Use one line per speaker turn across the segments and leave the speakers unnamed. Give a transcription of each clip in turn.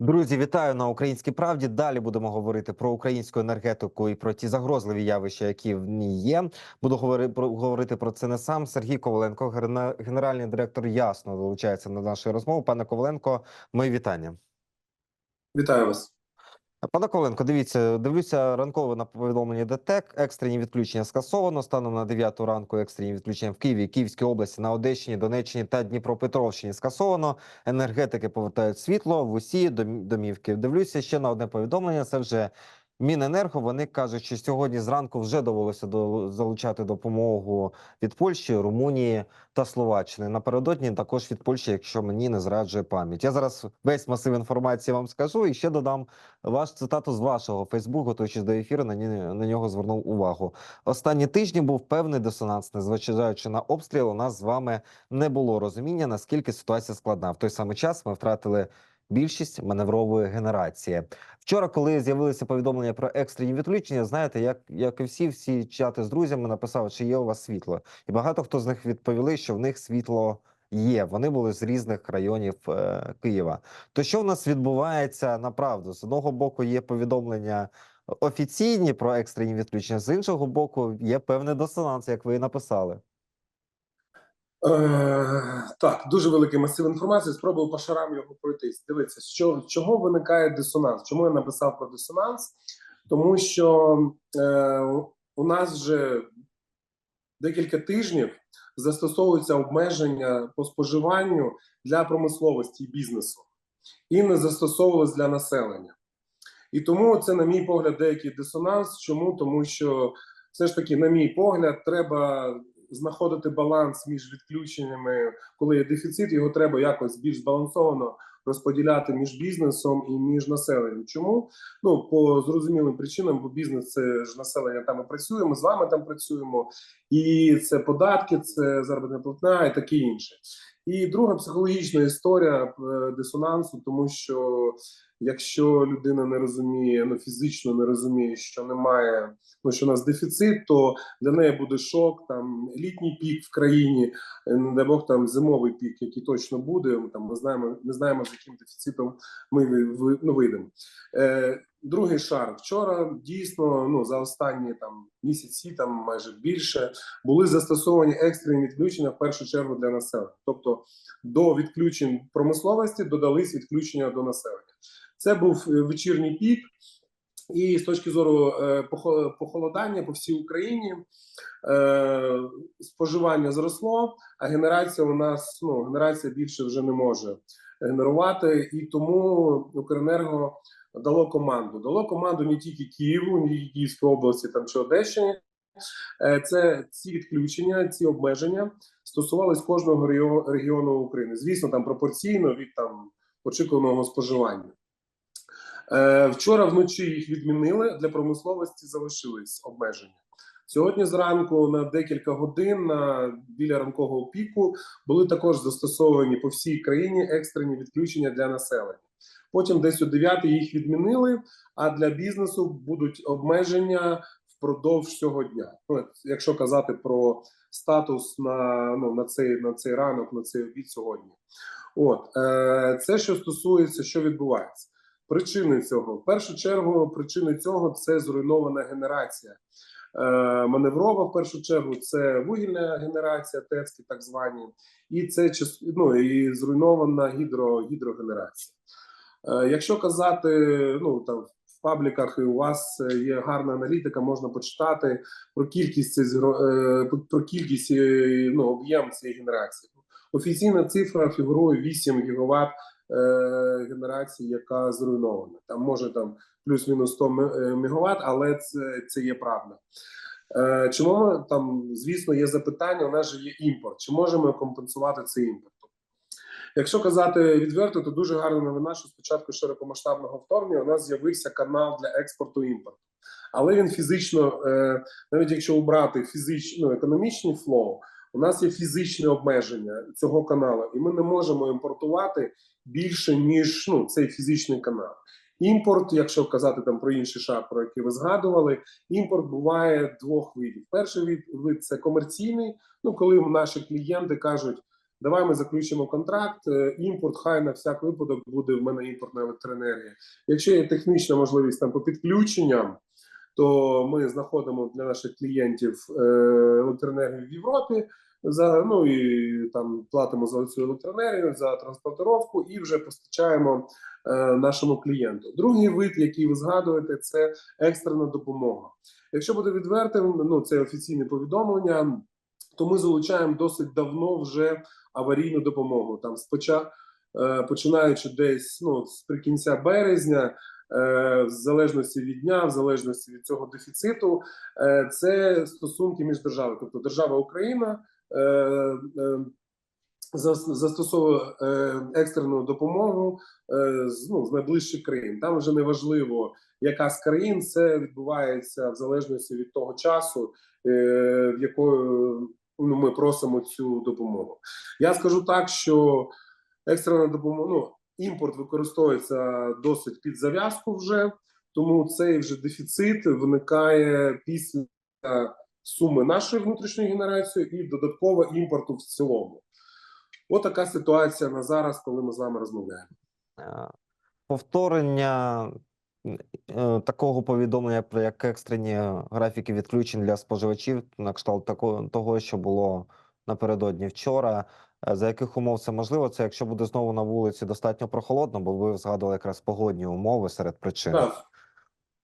Друзі, вітаю на українській правді. Далі будемо говорити про українську енергетику і про ті загрозливі явища, які в ній є. Буду говорити про це не сам. Сергій Коваленко, генеральний директор, ясно долучається до нашої розмови. Пане Коваленко, мої вітання.
Вітаю вас.
Пане Коленко, дивіться, дивлюся ранкове на повідомлення ДТЕК. Екстрені відключення скасовано. Станом на 9 ранку екстрені відключення в Києві, Київській області, на Одещині, Донеччині та Дніпропетровщині скасовано. Енергетики повертають світло в усі домівки. Дивлюся ще на одне повідомлення. Це вже Міненерго. Вони кажуть, що сьогодні зранку вже довелося до залучати допомогу від Польщі, Румунії та Словаччини. Напередодні також від Польщі, якщо мені не зраджує пам'ять. Я зараз весь масив інформації вам скажу і ще додам ваш цитату з вашого Фейсбуку, готуючись до ефіру, на, ні- на нього звернув увагу. Останні тижні був певний дисонанс, незважаючи на обстріл. У нас з вами не було розуміння, наскільки ситуація складна. В той самий час ми втратили. Більшість маневрової генерації вчора, коли з'явилися повідомлення про екстрені відключення, знаєте, як, як і всі, всі чати з друзями написали, чи є у вас світло, і багато хто з них відповіли, що в них світло є. Вони були з різних районів е, Києва. То що в нас відбувається направду? З одного боку є повідомлення офіційні про екстрені відключення, з іншого боку, є певний дисонанс, як ви і написали.
Е, так, дуже великий масив інформації. Спробую по шарам його пройтись. Дивіться, що чого виникає дисонанс? Чому я написав про дисонанс? Тому що е, у нас вже декілька тижнів застосовуються обмеження по споживанню для промисловості і бізнесу, і не застосовувалось для населення. І тому це, на мій погляд, деякий дисонанс. Чому? Тому що все ж таки, на мій погляд, треба знаходити баланс між відключеннями, коли є дефіцит, його треба якось більш збалансовано розподіляти між бізнесом і між населенням. Чому? Ну по зрозумілим причинам, бо бізнес це ж населення там і працює. З вами там працюємо, і це податки, це заробітна платня і таке інше. І друга психологічна історія е, дисонансу, тому що якщо людина не розуміє, ну фізично не розуміє, що немає, ну що у нас дефіцит, то для неї буде шок. Там літній пік в країні, е, не дай Бог там зимовий пік, який точно буде. Там ми знаємо, не знаємо з яким дефіцитом ми ну, вийдемо. Е, другий шар вчора дійсно ну за останні там місяці, там майже більше, були застосовані екстрені відключення в першу чергу для населення. Тобто до відключень промисловості додались відключення до населення. Це був е, вечірній пік, і з точки зору е, похолодання по всій Україні е, споживання зросло, а генерація у нас ну генерація більше вже не може генерувати, і тому Укренерго дало команду. Дало команду не тільки Києву, не тільки Київській області там чи Одещині. Це ці відключення, ці обмеження стосувались кожного регіону України. Звісно, там пропорційно від там очікуваного споживання. Е, Вчора вночі їх відмінили для промисловості. Залишились обмеження. Сьогодні зранку на декілька годин на біля ранкового піку були також застосовані по всій країні екстрені відключення для населення. Потім десь о 9 їх відмінили. А для бізнесу будуть обмеження впродовж цього дня. Ну, якщо казати про статус на ну на цей на цей ранок, на цей обід сьогодні. От е, це що стосується, що відбувається. Причини цього в першу чергу, причини цього це зруйнована генерація. Е, маневрова в першу чергу це вугільна генерація, ТЕЦки так звані, і це ну, і зруйнована гідро, гідрогенерація. Е, якщо казати, ну там в пабліках і у вас е, є гарна аналітика, можна почитати про кількість про кількість ну, об'єм цієї генерації. Офіційна цифра фігурує 8 гігават е, генерації, яка зруйнована. Там може там плюс-мінус 100 ме- е, мегаватт, але це, це є правда. Е, чому ми там, звісно, є запитання? У нас же є імпорт. Чи можемо компенсувати цей імпорт? Якщо казати відверто, то дуже гарна новина, що спочатку широкомасштабного вторгнення у нас з'явився канал для експорту імпорту. Але він фізично, е, навіть якщо обрати фізично ну, економічний флоу, у нас є фізичне обмеження цього каналу, і ми не можемо імпортувати більше ніж ну, цей фізичний канал. Імпорт, якщо казати там про інший шар, про який ви згадували, імпорт буває двох видів. Перший вид, вид це комерційний. Ну коли наші клієнти кажуть, Давай ми заключимо контракт. е, Імпорт, хай на всяк випадок буде в мене імпортна електроенергія. Якщо є технічна можливість там по підключенням, то ми знаходимо для наших клієнтів е, електроенергію в Європі. За ну і там платимо за цю електроенергію, за транспортировку і вже постачаємо е, нашому клієнту. Другий вид, який ви згадуєте, це екстрена допомога. Якщо бути відвертим, ну це офіційне повідомлення, то ми залучаємо досить давно вже аварійну допомогу. Там спочатку починаючи десь ну сприкінця березня, е, в залежності від дня, в залежності від цього дефіциту, е, це стосунки між державами, тобто держава Україна. е, е, зас- Застосовує е, екстрену допомогу е, з ну з найближчих країн. Там вже не важливо, яка з країн це відбувається в залежності від того часу, е, в якою ну, ми просимо цю допомогу. Я скажу так, що екстрена допомога, ну імпорт використовується досить під зав'язку вже, тому цей вже дефіцит виникає після суми нашої внутрішньої генерації і додатково імпорту в цілому. От така ситуація на зараз, коли ми з вами розмовляємо.
Е, Повторення е, такого повідомлення про як екстрені графіки відключень для споживачів, на кшталт такого того, що було напередодні вчора. Е, За яких умов це можливо? Це якщо буде знову на вулиці достатньо прохолодно, бо ви згадували якраз погодні умови серед причин.
Так.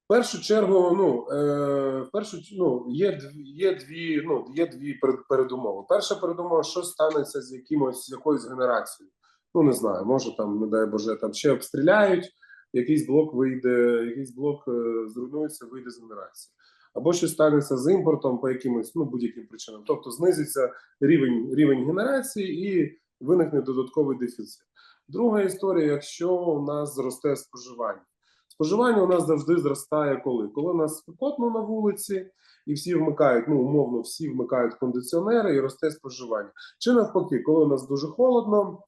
В першу чергу, ну е, в першу ну, є є дві, ну є дві перед- передумови. Перша передумова, що станеться з якимось з якоюсь генерацією. Ну не знаю, може там, не дай Боже, там ще обстріляють, якийсь блок вийде, якийсь блок е, зруйнується, вийде з генерації. Або щось станеться з імпортом по якимось ну будь-яким причинам. Тобто знизиться рівень рівень генерації і виникне додатковий дефіцит. Друга історія, якщо у нас зросте споживання. Споживання у нас завжди зростає коли? Коли у нас спекотно на вулиці, і всі вмикають, ну умовно, всі вмикають кондиціонери і росте споживання. Чи навпаки, коли у нас дуже холодно,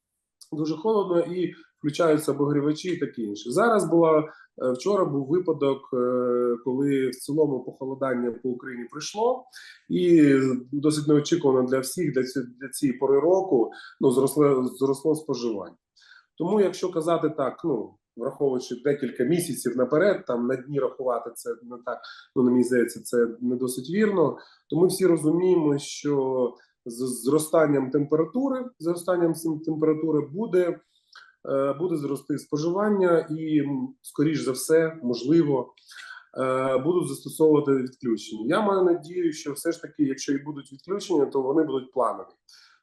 дуже холодно і включаються обогрівачі і таке інше. Зараз була е, вчора був випадок, е, коли в цілому похолодання по Україні прийшло, і досить неочікувано для всіх для, ці, для цієї пори року ну зросло зросло споживання. Тому, якщо казати так, ну враховуючи декілька місяців наперед, там на дні рахувати це не так. Ну на мені здається, це не досить вірно. То ми всі розуміємо, що з зростанням температури, зростанням температури буде, буде зрости споживання, і скоріш за все, можливо, е, будуть застосовувати відключення. Я маю надію, що все ж таки, якщо і будуть відключення, то вони будуть планові.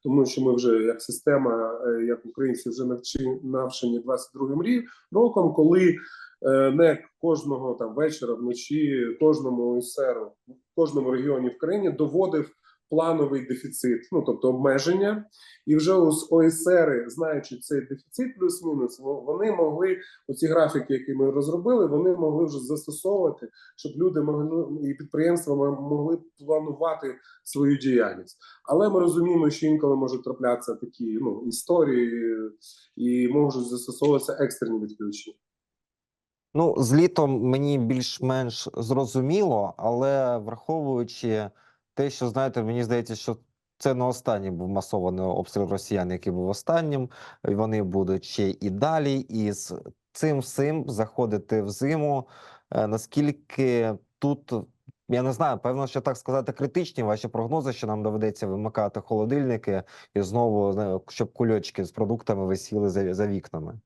Тому що ми вже як система, е, як українці, вже навчи, навчені 22-м рі- роком, коли е, не кожного там вечора, вночі, кожному ОСР, в кожному регіоні в країні доводив плановий дефіцит, ну тобто обмеження, і вже ОСР, знаючи цей дефіцит, плюс-мінус, вони могли оці графіки, які ми розробили, вони могли вже застосовувати, щоб люди могли ну, і підприємства могли планувати свою діяльність. Але ми розуміємо, що інколи можуть траплятися такі ну історії, і можуть застосовуватися екстрені відключення.
Ну, з літом мені більш-менш зрозуміло, але враховуючи те, що знаєте, мені здається, що це не останній був масований обстріл росіян, який був останнім. Вони будуть ще і далі, і з цим всім заходити в зиму. Е, Наскільки тут, я не знаю, певно, що так сказати, критичні ваші прогнози, що нам доведеться вимикати холодильники і знову, щоб кульочки з продуктами висіли за, за вікнами.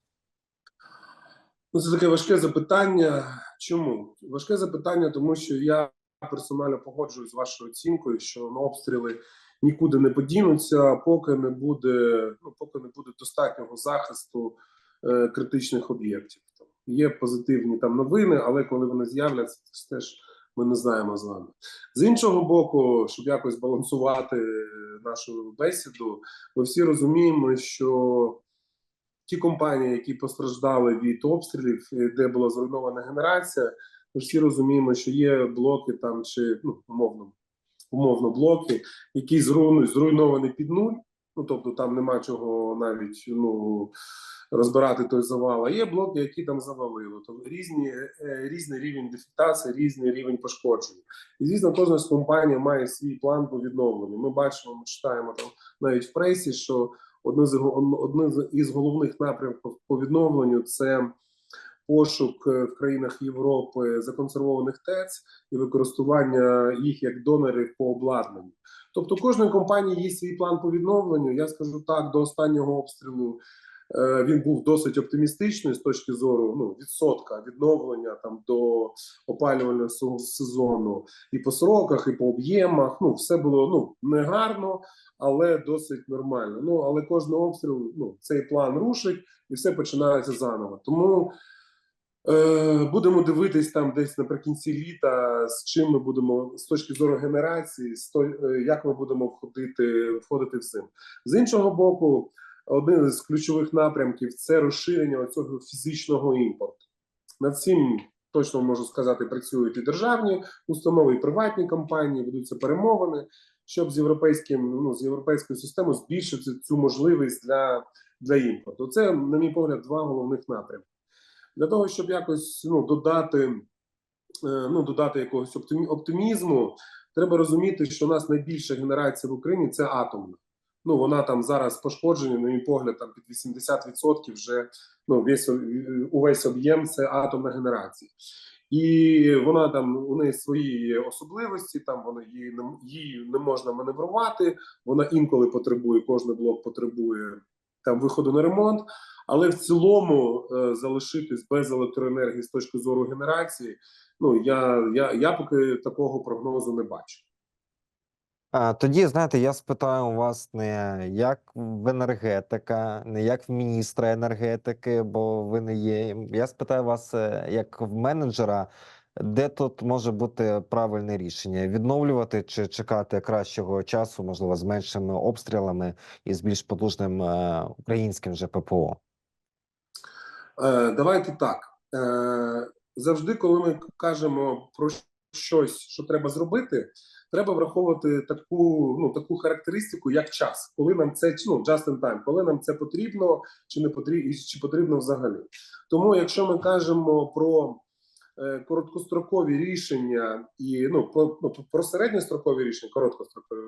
Ну, це таке важке запитання. Чому важке запитання? Тому що я персонально погоджуюсь з вашою оцінкою, що ну, обстріли нікуди не подінуться, поки не буде ну поки не буде достатнього захисту е, критичних об'єктів. Там є позитивні там новини, але коли вони з'являться, це теж ми не знаємо з вами. З іншого боку, щоб якось балансувати нашу бесіду, ми всі розуміємо, що ті компанії, які постраждали від обстрілів, е, де була зруйнована генерація, всі розуміємо, що є блоки там чи ну умовно, умовно блоки, які зруйнують зруйновані під нуль. Ну тобто там нема чого навіть ну розбирати той завал. А є блоки, які там завалило. Тобто різні е, різний рівень дефектації, різний рівень пошкодження. І звісно, кожна з компаній має свій план по відновленню. Ми бачимо, ми читаємо там навіть в пресі, що одне з одне з- із головних напрямків по відновленню це пошук е, в країнах Європи законсервованих ТЕЦ і використання їх як донорів по обладнанню. Тобто, кожної компанії є свій план по відновленню. Я скажу так, до останнього обстрілу е, він був досить оптимістичний з точки зору ну, відсотка відновлення там до опалювального сезону і по сроках, і по об'ємах. Ну, все було ну не гарно, але досить нормально. Ну але кожного обстрілу ну, цей план рушить і все починається заново. Тому будемо дивитись там десь наприкінці літа, з чим ми будемо з точки зору генерації, з той, е, як ми будемо входити, входити в зиму. З іншого боку, один з ключових напрямків це розширення цього фізичного імпорту. Над цим точно можу сказати, працюють і державні установи, і приватні компанії, ведуться перемовини, щоб з європейським ну з європейською системою збільшити цю можливість для, для імпорту. Це, на мій погляд, два головних напрямки. Для того, щоб якось ну, додати, е, ну, додати якогось оптимізму, треба розуміти, що у нас найбільша генерація в Україні це атомна. Ну, вона там зараз пошкоджена, на мій погляд, там під 80% вже ну, весь, увесь об'єм це атомна генерація. І вона там у неї свої особливості, там вона її не її не можна маневрувати. Вона інколи потребує, кожен блок потребує там виходу на ремонт. Але в цілому е, залишитись без електроенергії з точки зору генерації, ну я, я, я поки такого прогнозу не бачу.
А, тоді, знаєте, я спитаю у вас не як в енергетика, не як в міністра енергетики, бо ви не є. Я спитаю вас е, як в менеджера, де тут може бути правильне рішення: відновлювати чи чекати кращого часу, можливо, з меншими обстрілами і з більш потужним е, українським же ППО.
Е, давайте так. Е, завжди, коли ми кажемо про щось, що треба зробити, треба враховувати таку, ну, таку характеристику, як час, коли нам це ну, just in time, коли нам це потрібно чи не потрібно, чи потрібно взагалі. Тому, якщо ми кажемо про короткострокові рішення і ну ну, про середньострокові рішення, короткострокові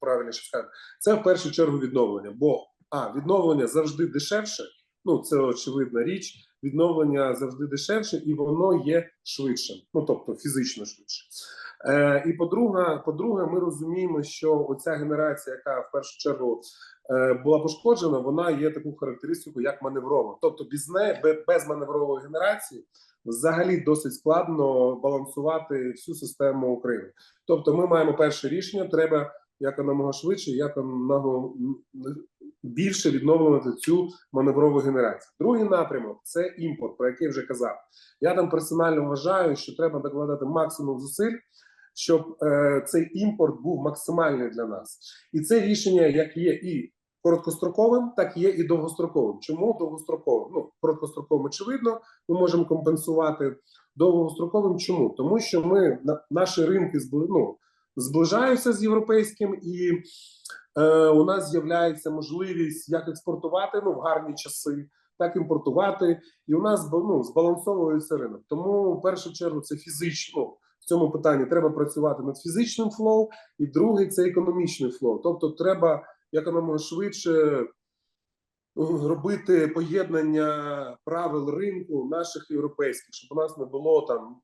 правильніше сказати, це в першу чергу відновлення. Бо а відновлення завжди дешевше. Ну це очевидна річ. Відновлення завжди дешевше, і воно є швидшим. Ну тобто фізично швидше. Е, і по-друге, по-друге, ми розуміємо, що оця генерація, яка в першу чергу е, була пошкоджена, вона є таку характеристику, як маневрова. Тобто, без неї без маневрової генерації взагалі досить складно балансувати всю систему України. Тобто, ми маємо перше рішення. Треба якомога швидше, якомога більше відновлювати цю маневрову генерацію. Другий напрямок це імпорт, про який вже казав. Я там персонально вважаю, що треба докладати максимум зусиль, щоб е, цей імпорт був максимальний для нас. І це рішення, як є і короткостроковим, так є і довгостроковим. Чому довгостроковим? Ну, короткостроковим, очевидно, ми можемо компенсувати довгостроковим. Чому? Тому що ми на наші ринки ну, зближаються з європейським, і е, у нас з'являється можливість як експортувати ну, в гарні часи, так імпортувати, і у нас ну, збалансовується ринок. Тому в першу чергу це фізично. ну, В цьому питанні треба працювати над фізичним флоу, і другий це економічний флоу. Тобто, треба якомога швидше ну, робити поєднання правил ринку наших європейських, щоб у нас не було там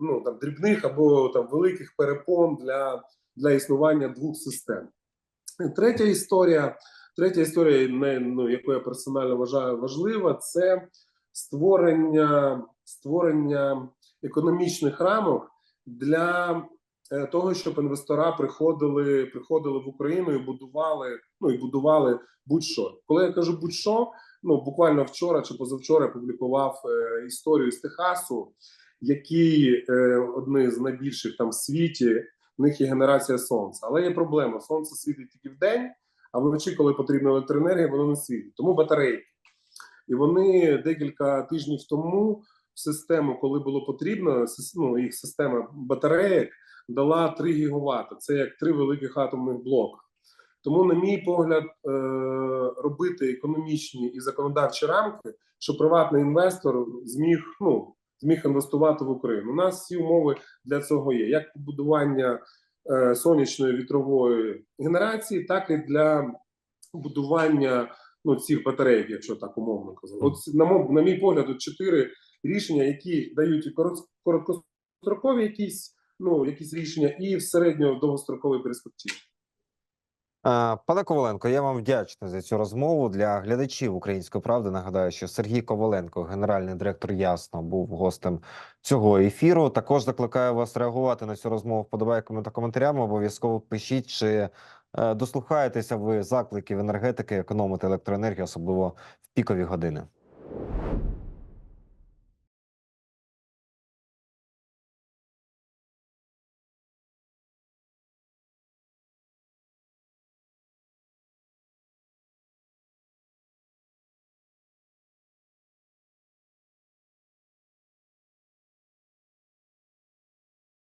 ну, там дрібних або там великих перепон для, для існування двох систем. Третя історія, третя історія, не, ну, яку я персонально вважаю важлива, це створення, створення економічних рамок для того, щоб інвестора приходили, приходили в Україну і будували, ну і будували будь-що. Коли я кажу будь-що, ну буквально вчора чи позавчора я публікував е, історію з Техасу, який е, одні з найбільших там в світі. В них є генерація сонця, але є проблема: сонце світить тільки в день, а вночі, коли потрібна електроенергія, воно не світить. Тому батарейки. І вони декілька тижнів тому в систему, коли було потрібно, ну, їх система батареїк дала 3 гігавати. Це як три великих атомних блока. Тому, на мій погляд, е, робити економічні і законодавчі рамки, щоб приватний інвестор зміг ну зміг інвестувати в Україну. У нас всі умови для цього є: як побудування е, сонячної вітрової генерації, так і для будування ну, цих батарей, якщо так умовно казати. От на мой, на мій погляд, от чотири рішення, які дають короткострокові якісь, ну, якісь рішення, і в середньо-довгостроковій перспективі.
Е, Пане Коваленко, я вам вдячний за цю розмову. Для глядачів Української правди нагадаю, що Сергій Коваленко, генеральний директор Ясно, був гостем цього ефіру. Також закликаю вас реагувати на цю розмову вподобайками та коментарями. Обов'язково пишіть, чи е, дослухаєтеся ви закликів енергетики економити електроенергію, особливо в пікові години.